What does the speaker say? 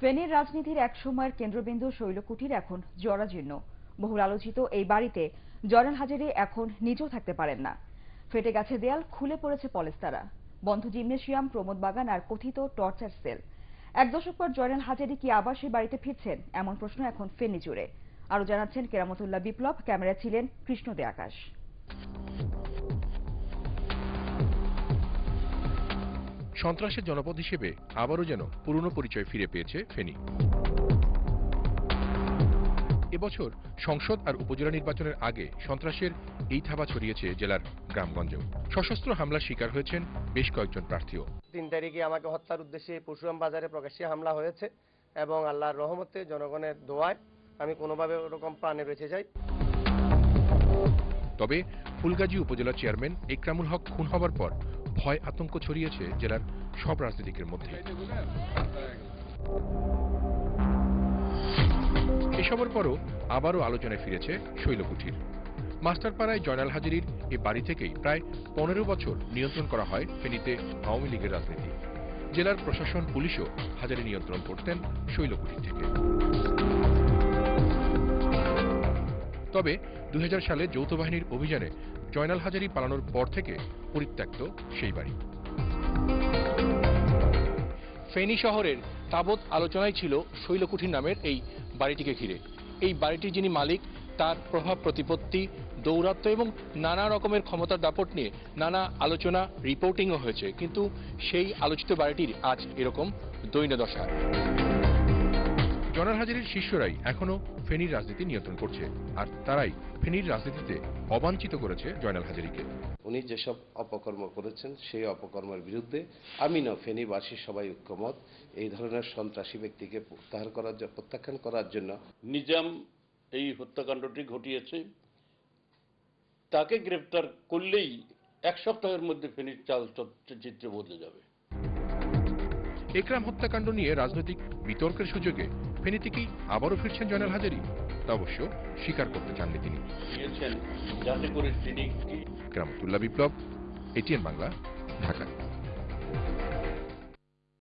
ফেনীর রাজনীতির এক সময়ের কেন্দ্রবিন্দু শৈলকুটির এখন জরাজীর্ণ। বহুল আলোচিত এই বাড়িতে জয়নাল হাজারি এখন নিজেও থাকতে পারেন না। ফেটে গেছে দেয়াল, খুলে পড়েছে পলেস্তারা। বন্ধ জিমনেশিয়াম, প্রমোদ বাগান আর কথিত টর্চার সেল। এক দশক পর জয়নাল হাজারি কি আবার সেই বাড়িতে ফিরছেন? এমন প্রশ্ন এখন ফেনী জুড়ে। আরও জানাচ্ছেন কেরামতুল্লাহ বিপ্লব ক্যামেরা ছিলেন কৃষ্ণ দে আকাশ। সন্ত্রাসের জনপদ হিসেবে আবারও যেন পুরনো পরিচয় ফিরে পেয়েছে ফেনী। এবছর সংসদ আর উপজেলা নির্বাচনের আগে সন্ত্রাসের এই থাবা ছড়িয়েছে জেলার গ্রামগঞ্জেও। সশস্ত্র হামলার শিকার হয়েছেন বেশ কয়েকজন প্রার্থীও। তিন তারিখে আমাকে হত্যার উদ্দেশ্যে পরশুরাম বাজারে প্রকাশ্যে হামলা হয়েছে এবং আল্লাহর রহমতে জনগণের দোয়ায় আমি কোনোভাবে ওরকম প্রাণে বেঁচে যাই। তবে ফুলগাজী উপজেলা চেয়ারম্যান একরামুল হক খুন হবার পর ভয়, আতঙ্ক ছড়িয়েছে জেলার সব রাজনীতিকের মধ্যে এসবের পরও আবারও আলোচনায় ফিরেছে শৈলকুঠির মাস্টারপাড়ায় জয়নাল হাজিরির এ বাড়ি থেকেই প্রায় পনেরো বছর নিয়ন্ত্রণ করা হয় ফেনীতে আওয়ামী লীগের রাজনীতি। জেলার প্রশাসন, পুলিশও হাজারি নিয়ন্ত্রণ করতেন শৈলকুঠির থেকে। তবে দুই হাজার সালে যৌথ বাহিনীর অভিযানে জয়নাল হাজারি পালানোর পর থেকে পরিত্যক্ত সেই বাড়ি। ফেনী শহরের তাবৎ আলোচনায় ছিল শৈলকুঠি নামের এই বাড়িটিকে ঘিরে। এই বাড়িটির যিনি মালিক, তার প্রভাব, প্রতিপত্তি, দৌরাত্ম্য এবং নানা রকমের ক্ষমতার দাপট নিয়ে নানা আলোচনা, রিপোর্টিংও হয়েছে। কিন্তু সেই আলোচিত বাড়িটির আজ এরকম দৈন্যদশা। জয়নাল হাজারির শিষ্যরাই এখনও ফেনীর রাজনীতি নিয়ন্ত্রণ করছে আর তারাই ফেনীর রাজনীতিতে অবাঞ্ছিত করেছে জয়নাল হাজারিকে। উনি যেসব অপকর্ম করেছেন সেই অপকর্মের বিরুদ্ধে আমি না ফেনীবাসী সবাই ঐক্যমত। এই ধরনের সন্ত্রাসী ব্যক্তিকে প্রত্যাহার করার প্রত্যাখ্যান করার জন্য নিজাম এই হত্যাকাণ্ডটি ঘটিয়েছে। তাকে গ্রেপ্তার করলেই এক সপ্তাহের মধ্যে ফেনীর চাল চত- চিত্র বদলে যাবে। একরাম হত্যাকাণ্ড নিয়ে রাজনৈতিক বিতর্কের সুযোগে ফেনী থেকেই আবারও ফিরছেন জয়নাল হাজারি। তা অবশ্য স্বীকার করতে চাননি তিনি। গ্রামতুল্লাহ বিপ্লব এটিএন বাংলা ঢাকা।